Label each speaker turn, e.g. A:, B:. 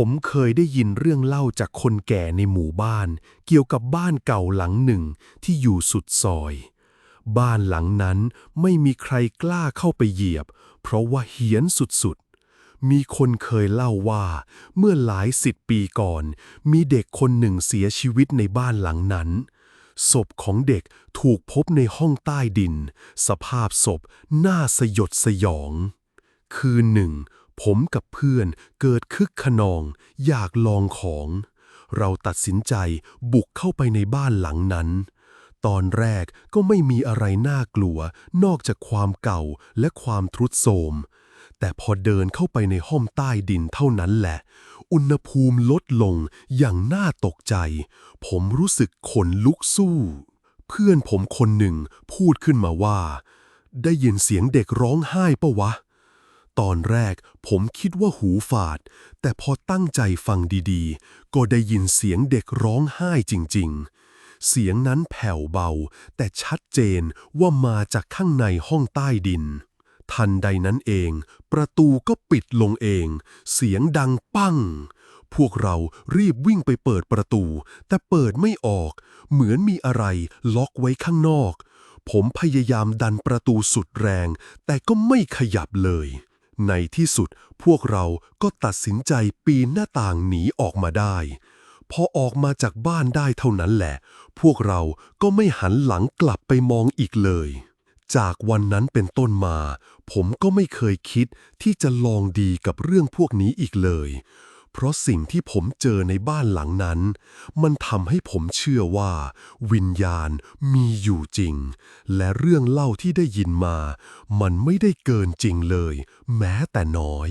A: ผมเคยได้ยินเรื่องเล่าจากคนแก่ในหมู่บ้าน เกี่ยวกับบ้านเก่าหลังหนึ่งที่อยู่สุดซอย บ้านหลังนั้นไม่มีใครกล้าเข้าไปเหยียบ เพราะว่าเหียนสุดๆ มีคนเคยเล่าว่า เมื่อหลายสิบปีก่อน มีเด็กคนหนึ่งเสียชีวิตในบ้านหลังนั้น ศพของเด็กถูกพบในห้องใต้ดิน สภาพศพน่าสยดสยอง คืนหนึ่ง ผมกับเพื่อนเกิดคึกขนอง อยากลองของ เราตัดสินใจบุกเข้าไปในบ้านหลังนั้น ตอนแรกก็ไม่มีอะไรน่ากลัว นอกจากความเก่าและความทรุดโทรม แต่พอเดินเข้าไปในห้องใต้ดินเท่านั้นแหละ อุณหภูมิลดลงอย่างน่าตกใจ ผมรู้สึกขนลุกสู้ เพื่อนผมคนหนึ่งพูดขึ้นมาว่า ได้ยินเสียงเด็กร้องไห้ปะวะ ตอนแรกผมคิดว่าหูฝาด แต่พอตั้งใจฟังดีๆ ก็ได้ยินเสียงเด็กร้องไห้จริงๆ เสียงนั้นแผ่วเบา แต่ชัดเจนว่ามาจากข้างในห้องใต้ดิน ทันใดนั้นเอง ประตูก็ปิดลงเอง เสียงดังปั้ง พวกเรารีบวิ่งไปเปิดประตู แต่เปิดไม่ออก เหมือนมีอะไรล็อกไว้ข้างนอก ผมพยายามดันประตูสุดแรง แต่ก็ไม่ขยับเลย ในที่สุดพวกเราก็ตัดสินใจปีนหน้าต่างหนีออกมาได้ พอออกมาจากบ้านได้เท่านั้นแหละ พวกเราก็ไม่หันหลังกลับไปมองอีกเลย จากวันนั้นเป็นต้นมา ผมก็ไม่เคยคิดที่จะลองดีกับเรื่องพวกนี้อีกเลย เพราะสิ่งที่ผมเจอในบ้านหลังนั้น มันทำให้ผมเชื่อว่า วิญญาณมีอยู่จริง และเรื่องเล่าที่ได้ยินมา มันไม่ได้เกินจริงเลย แม้แต่น้อย